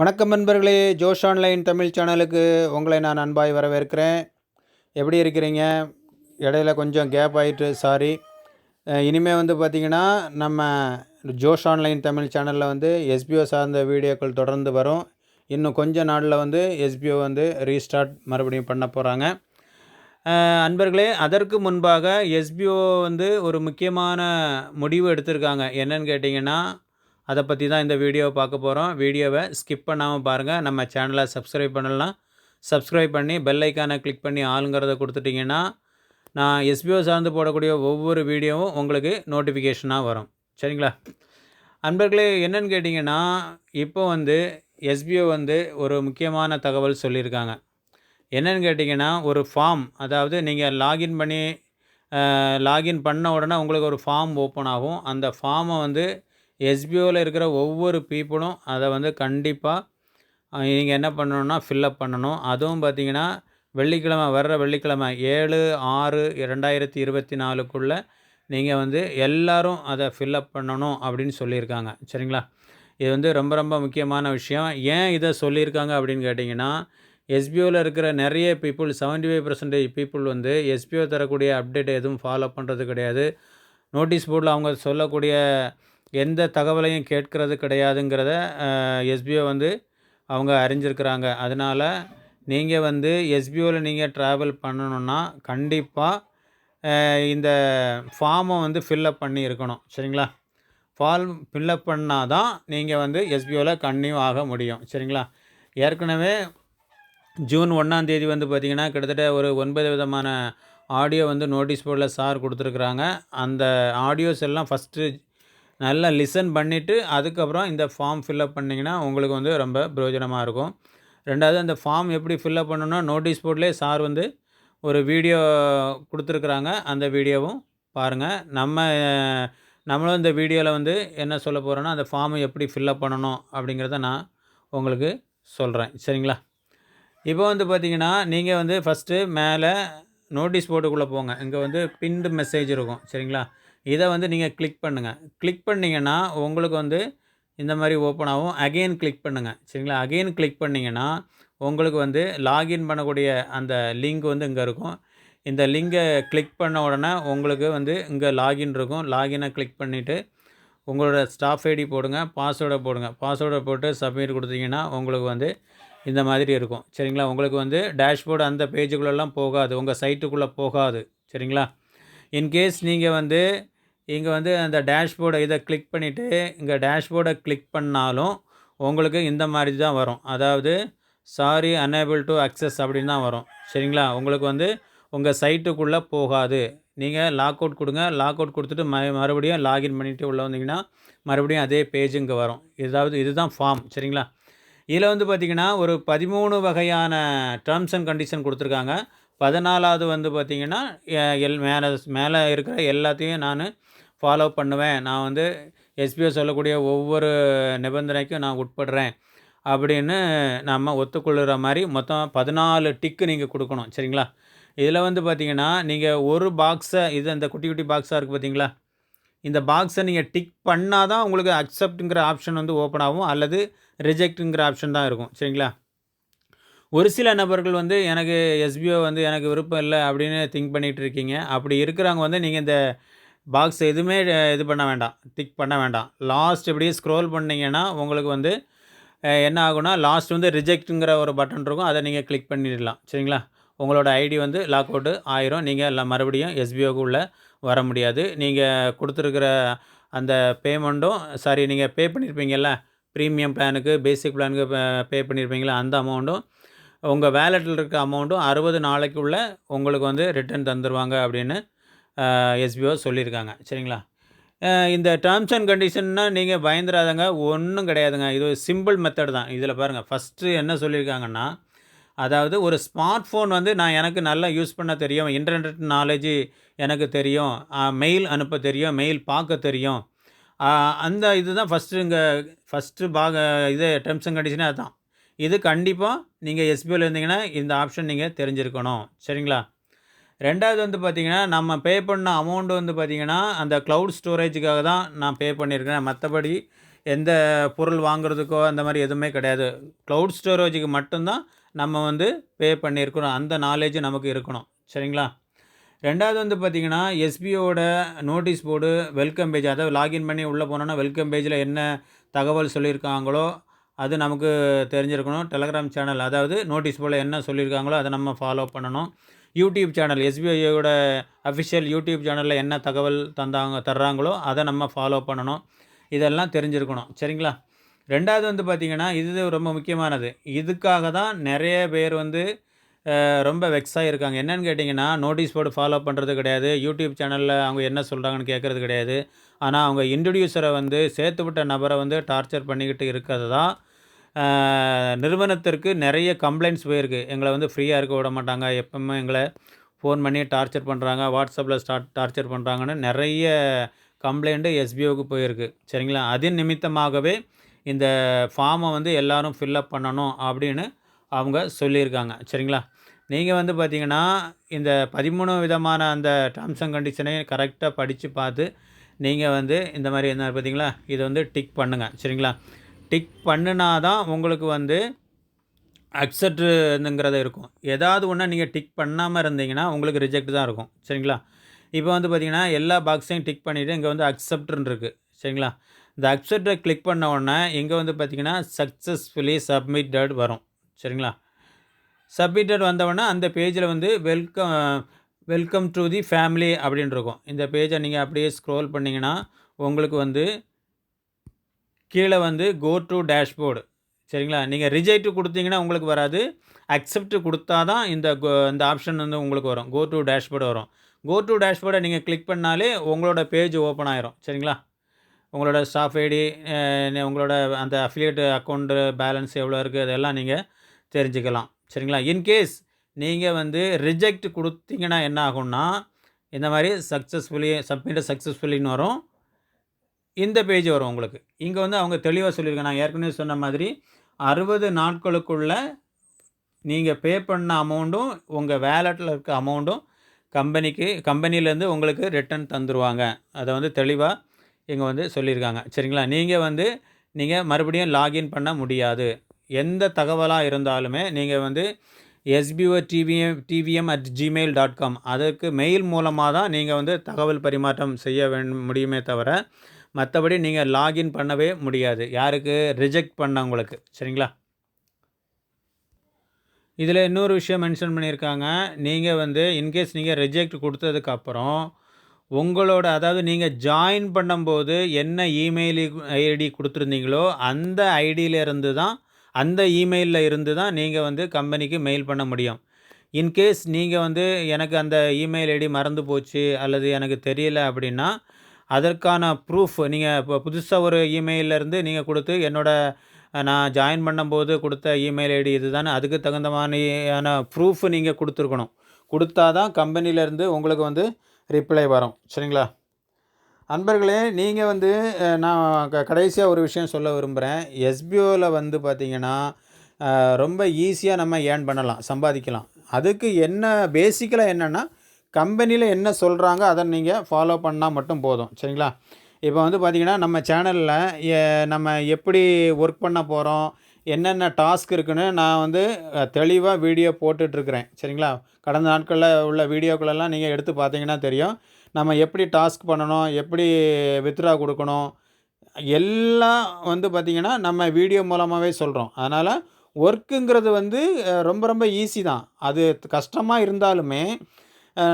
வணக்கம் நண்பர்களே ஜோஷ் ஆன்லைன் தமிழ் சேனலுக்கு உங்களை நான் அன்பாய் வரவேற்கிறேன். எப்படி இருக்கிறீங்க? இடையில கொஞ்சம் கேப் ஆயிட்டு சாரி இனிமேல் வந்து பார்த்திங்கன்னா நம்ம ஜோஷ் ஆன்லைன் தமிழ் சேனலில் வந்து எஸ்பிஓ சார்ந்த வீடியோக்கள் தொடர்ந்து வரும். இன்னும் கொஞ்ச நாளில் வந்து எஸ்பிஓ வந்து ரீஸ்டார்ட் மறுபடியும் பண்ண போகிறாங்க அன்பர்களே அதற்கு முன்பாக எஸ்பிஓ வந்து ஒரு முக்கியமான முடிவு எடுத்திருக்காங்க. என்னன்னு கேட்டிங்கன்னா அதை பற்றி தான் இந்த வீடியோவை பார்க்க போகிறோம் வீடியோவை ஸ்கிப் பண்ணாமல் பாருங்கள் நம்ம சேனலை சப்ஸ்கிரைப் பண்ணலாம். சப்ஸ்கிரைப் பண்ணி பெல் ஐக்கானை கிளிக் பண்ணி ஆளுங்கிறத கொடுத்துட்டிங்கன்னா நான் எஸ்பிஓ சார்ந்து போடக்கூடிய ஒவ்வொரு வீடியோவும் உங்களுக்கு நோட்டிஃபிகேஷனாக வரும். சரிங்களா? அன்பர்களே என்னன்னு கேட்டிங்கன்னா இப்போ வந்து எஸ்பிஓ வந்து ஒரு முக்கியமான தகவல் சொல்லியிருக்காங்க. என்னென்னு கேட்டிங்கன்னா ஒரு ஃபார்ம் அதாவது நீங்கள் லாகின் பண்ணி லாகின் பண்ண உடனே உங்களுக்கு ஒரு ஃபார்ம் ஓப்பன் ஆகும். அந்த ஃபார்மை வந்து எஸ்பிஓவில் இருக்கிற ஒவ்வொரு பீப்புளும் அதை வந்து கண்டிப்பாக நீங்கள் என்ன பண்ணணும்னா ஃபில்லப் பண்ணணும். அதுவும் பார்த்தீங்கன்னா வெள்ளிக்கிழமை வர்ற வெள்ளிக்கிழமை ஏழு ஆறு ரெண்டாயிரத்தி இருபத்தி நாலுக்குள்ளே நீங்கள் வந்து எல்லாரும் அதை ஃபில்லப் பண்ணணும் அப்படின்னு சொல்லியிருக்காங்க. சரிங்களா? இது வந்து ரொம்ப ரொம்ப முக்கியமான விஷயம். ஏன் இதை சொல்லியிருக்காங்க அப்படின்னு கேட்டிங்கன்னா எஸ்பிஓவில் இருக்கிற நிறைய people seventy five percentage people வந்து எஸ்பிஓ தரக்கூடிய அப்டேட் எதுவும் ஃபாலோ பண்ணுறது கிடையாது. நோட்டீஸ் போர்டில் அவங்க சொல்லக்கூடிய எந்த தகவலையும் கேட்கறது கிடையாதுங்கிறத எஸ்பிஓ வந்து அவங்க அறிஞ்சிருக்கிறாங்க. அதனால் நீங்கள் வந்து எஸ்பிஓவில் நீங்கள் ட்ராவல் பண்ணணுன்னா கண்டிப்பாக இந்த ஃபார்மை வந்து ஃபில்லப் பண்ணி இருக்கணும். சரிங்களா? ஃபார்ம் ஃபில்லப் பண்ணால் தான் நீங்கள் வந்து எஸ்பிஓவில் கன்னியூ ஆக முடியும். சரிங்களா? ஏற்கனவே ஜூன் ஒன்றாந்தேதி வந்து பார்த்திங்கன்னா கிட்டத்தட்ட ஒரு ஒன்பது விதமான ஆடியோ வந்து நோட்டீஸ் போர்டில் சார் கொடுத்துருக்குறாங்க. அந்த ஆடியோஸ் எல்லாம் ஃபஸ்ட்டு நல்லா லிசன் பண்ணிவிட்டு அதுக்கப்புறம் இந்த ஃபார்ம் ஃபில்லப் பண்ணிங்கன்னா உங்களுக்கு வந்து ரொம்ப பிரயோஜனமாக இருக்கும். ரெண்டாவது அந்த ஃபார்ம் எப்படி ஃபில்லப் பண்ணணும்னா நோட்டீஸ் போர்ட்லேயே சார் வந்து ஒரு வீடியோ கொடுத்துருக்குறாங்க. அந்த வீடியோவும் பாருங்கள் நம்ம நம்மளும் இந்த வீடியோவில் வந்து என்ன சொல்ல போகிறோன்னா அந்த ஃபார்மை எப்படி ஃபில்லப் பண்ணணும் அப்படிங்கிறத நான் உங்களுக்கு சொல்கிறேன் சரிங்களா? இப்போ வந்து பார்த்திங்கன்னா நீங்கள் வந்து ஃபஸ்ட்டு மேலே நோட்டீஸ் போர்டுக்குள்ளே போங்க. இங்கே வந்து பின்டு மெசேஜ் இருக்கும். சரிங்களா? இதை வந்து நீங்கள் கிளிக் பண்ணுங்கள் கிளிக் பண்ணிங்கன்னா உங்களுக்கு வந்து இந்த மாதிரி ஓப்பன் ஆகும். அகெயின் கிளிக் பண்ணுங்கள் சரிங்களா? அகெயின் கிளிக் பண்ணிங்கன்னா உங்களுக்கு வந்து லாகின் பண்ணக்கூடிய அந்த லிங்க் வந்து இங்கே இருக்கும். இந்த லிங்கை கிளிக் பண்ண உடனே உங்களுக்கு வந்து இங்கே லாகின் இருக்கும். லாகினை கிளிக் பண்ணிவிட்டு உங்களோட ஸ்டாஃப் ஐடி போடுங்க. பாஸ்வேர்டை போடுங்க. பாஸ்வேர்டை போட்டு சப்மிட் கொடுத்தீங்கன்னா உங்களுக்கு வந்து இந்த மாதிரி இருக்கும். சரிங்களா? உங்களுக்கு வந்து டேஷ்போர்டு அந்த பேஜுக்குள்ளெல்லாம் போகாது. உங்கள் சைட்டுக்குள்ளே போகாது. சரிங்களா? இன்கேஸ் நீங்கள் வந்து இங்கே வந்து அந்த டேஷ்போர்டை இதை கிளிக் பண்ணிவிட்டு இங்கே டேஷ்போர்டை கிளிக் பண்ணாலும் உங்களுக்கு இந்த மாதிரி தான் வரும். அதாவது சாரி அனேபிள் டு அக்சஸ் அப்படின்னு தான் வரும். சரிங்களா? உங்களுக்கு வந்து உங்கள் சைட்டுக்குள்ளே போகாது. நீங்கள் லாக் அவுட் கொடுங்க. லாக் அவுட் கொடுத்துட்டு ம மறுபடியும் லாகின் பண்ணிவிட்டு உள்ளே வந்தீங்கன்னா மறுபடியும் அதே பேஜ் இங்கே வரும். இதாவது இதுதான் ஃபார்ம் சரிங்களா? இதில் வந்து பார்த்திங்கன்னா ஒரு பதிமூணு வகையான டேர்ம்ஸ் அண்ட் கண்டிஷன் கொடுத்துருக்காங்க. பதினாலாவது வந்து பார்த்திங்கன்னா எல் மேலே மேலே இருக்கிற எல்லாத்தையும் நான் ஃபாலோ பண்ணுவேன். நான் வந்து எஸ்பிஓ சொல்லக்கூடிய ஒவ்வொரு நிபந்தனைக்கும் நான் உட்படுறேன். அப்படின்னு நம்ம ஒத்துக்கொள்கிற மாதிரி மொத்தம் பதினாலு டிக்கு நீங்கள் கொடுக்கணும். சரிங்களா? இதில் வந்து பார்த்திங்கன்னா நீங்கள் ஒரு பாக்ஸை இது அந்த குட்டி குட்டி பாக்ஸாக இருக்குது பார்த்தீங்களா? இந்த பாக்ஸை நீங்கள் டிக் பண்ணால் தான் உங்களுக்கு அக்செப்ட்டுங்கிற ஆப்ஷன் வந்து ஓப்பன் ஆகும் அல்லது ரிஜெக்ட்டுங்கிற ஆப்ஷன் தான் இருக்கும். சரிங்களா? ஒரு சில நபர்கள் வந்து எனக்கு எஸ்பிஓ வந்து எனக்கு விருப்பம் இல்லை அப்படின்னு திங்க் பண்ணிகிட்டு இருக்கீங்க. அப்படி இருக்கிறவங்க வந்து நீங்கள் இந்த பாக்ஸ் எதுவுமே இது பண்ண வேண்டாம். டிக் பண்ண வேண்டாம். லாஸ்ட் இப்படியே ஸ்க்ரோல் பண்ணிங்கன்னா உங்களுக்கு வந்து என்ன ஆகுனா லாஸ்ட் வந்து ரிஜெக்ட்டுங்கிற ஒரு பட்டன் இருக்கும். அதை நீங்கள் கிளிக் பண்ணிடலாம். சரிங்களா? உங்களோட ஐடி வந்து லாக் அவுட்டு ஆயிரும். நீங்கள் எல்லாம் மறுபடியும் எஸ்பிஓக்கு உள்ளே வர முடியாது. நீங்கள் கொடுத்துருக்கிற அந்த பேமெண்ட்டும் சாரி நீங்கள் பே பண்ணியிருப்பீங்கல்ல ப்ரீமியம் பிளானுக்கு பேசிக் பிளானுக்கு பே பண்ணியிருப்பீங்களா அந்த அமௌண்ட்டும் உங்கள் வேலெட்டில் இருக்க அமௌண்ட்டும் அறுபது நாளைக்குள்ளே உங்களுக்கு வந்து ரிட்டர்ன் தந்துடுவாங்க அப்படின்னு எஸ்பிஓ சொல்லியிருக்காங்க. சரிங்களா? இந்த டேர்ம்ஸ் அண்ட் கண்டிஷன்னா நீங்கள் பயந்துடாதங்க ஒன்றும் கிடையாதுங்க. இது சிம்பிள் மெத்தட் தான். இதில் பாருங்கள் ஃபஸ்ட்டு என்ன சொல்லியிருக்காங்கன்னா அதாவது ஒரு ஸ்மார்ட் ஃபோன் வந்து நான் எனக்கு நல்லா யூஸ் பண்ண தெரியும். இன்டர்நெட் நாலேஜ் எனக்கு தெரியும். மெயில் அனுப்ப தெரியும். மெயில் பார்க்க தெரியும். அந்த இது தான் ஃபஸ்ட்டு இங்கே ஃபஸ்ட்டு பாக இது டேர்ம்ஸ் அண்ட் கண்டிஷனே அதுதான் இது கண்டிப்பாக நீங்கள் எஸ்பிஓவில் இருந்தீங்கன்னா இந்த ஆப்ஷன் நீங்கள் தெரிஞ்சிருக்கணும். சரிங்களா? ரெண்டாவது வந்து பார்த்திங்கன்னா நம்ம பே பண்ண அமௌண்ட் வந்து பார்த்திங்கன்னா அந்த க்ளவுட் ஸ்டோரேஜுக்காக தான் நான் பே பண்ணியிருக்கேன் மற்றபடி எந்த பொருள் வாங்குறதுக்கோ அந்த மாதிரி எதுவுமே கிடையாது. க்ளவுட் ஸ்டோரேஜுக்கு மட்டும்தான் நம்ம வந்து பே பண்ணியிருக்கிறோம். அந்த நாலேஜ் நமக்கு இருக்கணும். சரிங்களா? ரெண்டாவது வந்து பார்த்திங்கன்னா எஸ்பிஓட நோட்டீஸ் போர்டு வெல்கம் பேஜ் அதாவது லாகின் பண்ணி உள்ளே போனோன்னா வெல்கம் பேஜில் என்ன தகவல் சொல்லியிருக்காங்களோ அது நமக்கு தெரிஞ்சிருக்கணும். டெலகிராம் சேனல் அதாவது நோட்டீஸ் போல் என்ன சொல்லியிருக்காங்களோ அதை நம்ம ஃபாலோ பண்ணணும். யூடியூப் சேனல் எஸ்பிஐயோட அஃபிஷியல் யூடியூப் சேனலில் என்ன தகவல் தந்தாங்க தர்றாங்களோ அதை நம்ம ஃபாலோ பண்ணணும். இதெல்லாம் தெரிஞ்சிருக்கணும். சரிங்களா? ரெண்டாவது வந்து பார்த்திங்கன்னா இது ரொம்ப முக்கியமானது. இதுக்காக தான் நிறைய பேர் வந்து ரொம்ப வெக்ஸாக இருக்காங்க என்னென்னு கேட்டிங்கன்னா நோட்டீஸ் போர்டு ஃபாலோ பண்ணுறது கிடையாது. யூடியூப் சேனலில் அவங்க என்ன சொல்கிறாங்கன்னு கேட்குறது கிடையாது. ஆனால் அவங்க இன்ட்ரடியூசரை வந்து சேர்த்து விட்ட நபரை வந்து டார்ச்சர் பண்ணிக்கிட்டு இருக்கிறது தான் நிறுவனத்திற்கு நிறைய கம்ப்ளைண்ட்ஸ் போயிருக்கு. எங்களை வந்து ஃப்ரீயாக இருக்க விட மாட்டாங்க. எப்பவுமே எங்களை ஃபோன் பண்ணி டார்ச்சர் பண்ணுறாங்க வாட்ஸ்அப்பில் ஸ்டார்ட் டார்ச்சர் பண்ணுறாங்கன்னு நிறைய கம்ப்ளைண்ட்டு எஸ்பிஓக்கு போயிருக்கு. சரிங்களா? அதன் நிமித்தமாகவே இந்த ஃபார்மை வந்து எல்லோரும் ஃபில்லப் பண்ணணும் அப்படின்னு அவங்க சொல்லியிருக்காங்க. சரிங்களா? நீங்கள் வந்து பார்த்தீங்கன்னா இந்த பதிமூணு விதமான அந்த டேர்ம்ஸ் அண்ட் கண்டிஷனையும் கரெக்டாக படித்து பார்த்து நீங்கள் வந்து இந்த மாதிரி என்ன பார்த்தீங்களா இதை வந்து டிக் பண்ணுங்கள் சரிங்களா? டிக் பண்ணுனா தான் உங்களுக்கு வந்து அக்செப்ட்டுங்கிறது இருக்கும். ஏதாவது ஒன்றா நீங்கள் டிக் பண்ணாமல் இருந்தீங்கன்னா உங்களுக்கு ரிஜெக்ட் தான் இருக்கும். சரிங்களா? இப்போ வந்து பார்த்தீங்கன்னா எல்லா பாக்ஸையும் டிக் பண்ணிவிட்டு இங்கே வந்து அக்செப்ட்னு இருக்குது சரிங்களா? இந்த அக்செப்டை கிளிக் பண்ண உடனே இங்கே வந்து பார்த்தீங்கன்னா சக்ஸஸ்ஃபுல்லி சப்மிட்டட் வரும். சரிங்களா? சப்மிட்டட் வந்தவொடனே அந்த பேஜில் வந்து welcome welcome to the family அப்படின்னு இருக்கும் இந்த பேஜை நீங்கள் அப்படியே ஸ்க்ரோல் பண்ணிங்கன்னா உங்களுக்கு வந்து கீழே வந்து கோ டு டேஷ்போர்டு சரிங்களா? நீங்கள் ரிஜெக்ட் கொடுத்தீங்கன்னா உங்களுக்கு வராது. அக்செப்ட் கொடுத்தா தான் இந்த இந்த ஆப்ஷன் வந்து உங்களுக்கு வரும். கோ டு டேஷ்போர்டு வரும். கோ டு டேஷ்போர்டை நீங்கள் கிளிக் பண்ணாலே உங்களோட பேஜ் ஓப்பன் ஆயிரும். சரிங்களா? உங்களோட ஸ்டாஃப் ஐடி உங்களோட அந்த அஃபிலியேட் அக்கௌண்ட்டு பேலன்ஸ் எவ்வளோ இருக்குது அதெல்லாம் நீங்கள் தெரிஞ்சுக்கலாம். சரிங்களா? இன்கேஸ் நீங்கள் வந்து ரிஜெக்ட் கொடுத்தீங்கன்னா என்ன ஆகும்னா இந்த மாதிரி சக்ஸஸ்ஃபுல்லி சப்மிட் சக்ஸஸ்ஃபுல்லின்னு வரும். இந்த பேஜ் வரும் உங்களுக்கு. இங்கே வந்து அவங்க தெளிவாக சொல்லியிருக்காங்க. நான் ஏற்கனவே சொன்ன மாதிரி அறுபது நாட்களுக்குள்ளே நீங்கள் பே பண்ண அமௌண்ட்டும் உங்கள் வேலெட்டில் இருக்க அமௌண்ட்டும் கம்பெனிக்கு கம்பெனிலேருந்து உங்களுக்கு ரிட்டர்ன் தந்துடுவாங்க அதை வந்து தெளிவாக இங்கே வந்து சொல்லியிருக்காங்க. சரிங்களா? நீங்கள் வந்து நீங்கள் மறுபடியும் லாகின் பண்ண முடியாது. எந்த தகவலாக இருந்தாலுமே நீங்கள் வந்து SBO TVM TVM at Gmail dot com அதற்கு மெயில் மூலமாக தான் நீங்கள் வந்து தகவல் பரிமாற்றம் செய்ய வேண்டும் முடியுமே தவிர மற்றபடி நீங்கள் லாகின் பண்ணவே முடியாது. யாருக்கு? ரிஜெக்ட் பண்ணவங்களுக்கு. சரிங்களா? இதில் இன்னொரு விஷயம் மென்ஷன் பண்ணியிருக்காங்க. நீங்கள் வந்து இன்கேஸ் நீங்கள் ரிஜெக்ட் கொடுத்ததுக்கப்புறம் உங்களோட அதாவது நீங்கள் ஜாயின் பண்ணும்போது என்ன இமெயில் ஐடி கொடுத்துருந்தீங்களோ அந்த ஐடியில இருந்து தான் அந்த இமெயிலில் இருந்து தான் நீங்கள் வந்து கம்பெனிக்கு மெயில் பண்ண முடியும். இன்கேஸ் நீங்கள் வந்து எனக்கு அந்த இமெயில் ஐடி மறந்து போச்சு அல்லது எனக்கு தெரியல அப்படின்னா அதற்கான ப்ரூஃப் நீங்கள் இப்போ புதுசாக ஒரு இமெயிலில் இருந்து நீங்கள் கொடுத்து என்னோட நான் ஜாயின் பண்ணும்போது கொடுத்த இமெயில் ஐடி இது தானே அதுக்கு தகுந்த மாதிரியான ப்ரூஃப் நீங்கள் கொடுத்துருக்கணும். கொடுத்தா தான் கம்பெனிலேருந்து உங்களுக்கு வந்து ரிப்ளை வரும். சரிங்களா? அன்பர்களே நீங்கள் வந்து நான் க கடைசியாக ஒரு விஷயம் சொல்ல விரும்புகிறேன் எஸ்பிஓவில் வந்து பார்த்தீங்கன்னா ரொம்ப ஈஸியாக நம்ம ஏர்ன் பண்ணலாம் சம்பாதிக்கலாம். அதுக்கு என்ன பேசிக்கலாக என்னென்னா கம்பெனியில் என்ன சொல்கிறாங்க அதை நீங்கள் ஃபாலோ பண்ணால் மட்டும் போதும். சரிங்களா? இப்போ வந்து பார்த்திங்கன்னா நம்ம சேனலில் நம்ம எப்படி ஒர்க் பண்ண போகிறோம் என்னென்ன டாஸ்க் இருக்குன்னு நான் வந்து தெளிவாக வீடியோ போட்டுட்ருக்குறேன். சரிங்களா? கடந்த நாட்களில் உள்ள வீடியோக்களெல்லாம் நீங்கள் எடுத்து பார்த்தீங்கன்னா தெரியும். நம்ம எப்படி டாஸ்க் பண்ணணும் எப்படி வித்ரா கொடுக்கணும் எல்லாம் வந்து பார்த்திங்கன்னா நம்ம வீடியோ மூலமாகவே சொல்கிறோம் அதனால் ஒர்க்குங்கிறது வந்து ரொம்ப ரொம்ப ஈஸி தான். அது கஷ்டமாக இருந்தாலுமே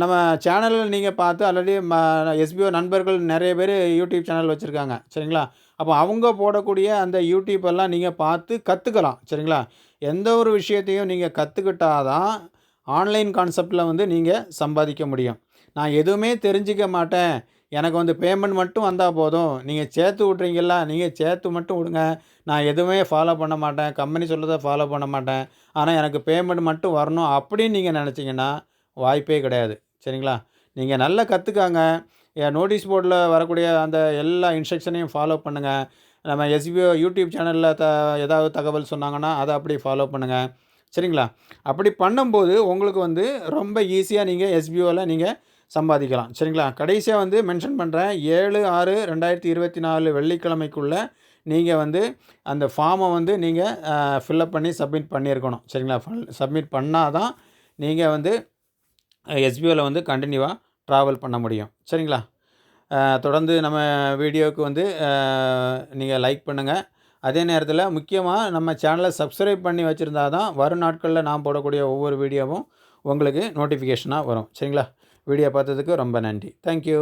நம்ம சேனலில் நீங்கள் பார்த்து ஆல்ரெடி ம எஸ்பிஓ நண்பர்கள் நிறைய பேர் யூடியூப் சேனல் வச்சுருக்காங்க. சரிங்களா? அப்போ அவங்க போடக்கூடிய அந்த யூடியூப் எல்லாம் நீங்கள் பார்த்து கற்றுக்கலாம் சரிங்களா? எந்த ஒரு விஷயத்தையும் நீங்கள் கற்றுக்கிட்டாதான் ஆன்லைன் கான்செப்டில் வந்து நீங்கள் சம்பாதிக்க முடியும். நான் எதுவுமே தெரிஞ்சிக்க மாட்டேன். எனக்கு வந்து பேமெண்ட் மட்டும் வந்தால் போதும். நீங்கள் சேர்த்து விட்றீங்களா நீங்கள் சேர்த்து மட்டும் விடுங்க. நான் எதுவுமே ஃபாலோ பண்ண மாட்டேன். கம்பெனி சொல்கிறத ஃபாலோ பண்ண மாட்டேன். ஆனால் எனக்கு பேமெண்ட் மட்டும் வரணும் அப்படின்னு நீங்கள் நினச்சிங்கன்னா வாய்ப்பே கிடையாது. சரிங்களா? நீங்கள் நல்லா கற்றுக்காங்க என் நோட்டீஸ் போர்டில் வரக்கூடிய அந்த எல்லா இன்ஸ்ட்ரக்ஷனையும் ஃபாலோ பண்ணுங்கள் நம்ம எஸ்பிஓ யூடியூப் சேனலில் த ஏதாவது தகவல் சொன்னாங்கன்னா அதை அப்படி ஃபாலோ பண்ணுங்கள் சரிங்களா? அப்படி பண்ணும்போது உங்களுக்கு வந்து ரொம்ப ஈஸியாக நீங்கள் எஸ்பிஓவில் நீங்கள் சம்பாதிக்கலாம். சரிங்களா? கடைசியாக வந்து மென்ஷன் பண்ணுறேன் ஏழு ஆறு ரெண்டாயிரத்தி இருபத்தி நாலு வெள்ளிக்கிழமைக்குள்ளே நீங்கள் வந்து அந்த ஃபார்மை வந்து நீங்கள் ஃபில்லப் பண்ணி சப்மிட் பண்ணியிருக்கணும். சரிங்களா? சப்மிட் பண்ணால் தான் நீங்கள் வந்து எஸ்பிஓவில் வந்து கண்டினியூவாக ட்ராவல் பண்ண முடியும். சரிங்களா? தொடர்ந்து நம்ம வீடியோவுக்கு வந்து நீங்கள் லைக் பண்ணுங்கள் அதே நேரத்தில் முக்கியமாக நம்ம சேனலை சப்ஸ்கிரைப் பண்ணி வச்சுருந்தா தான் வரும் நாட்களில் நான் போடக்கூடிய ஒவ்வொரு வீடியோவும் உங்களுக்கு நோட்டிஃபிகேஷனாக வரும். சரிங்களா? வீடியோ பார்த்ததுக்கு ரொம்ப நன்றி. தேங்க்யூ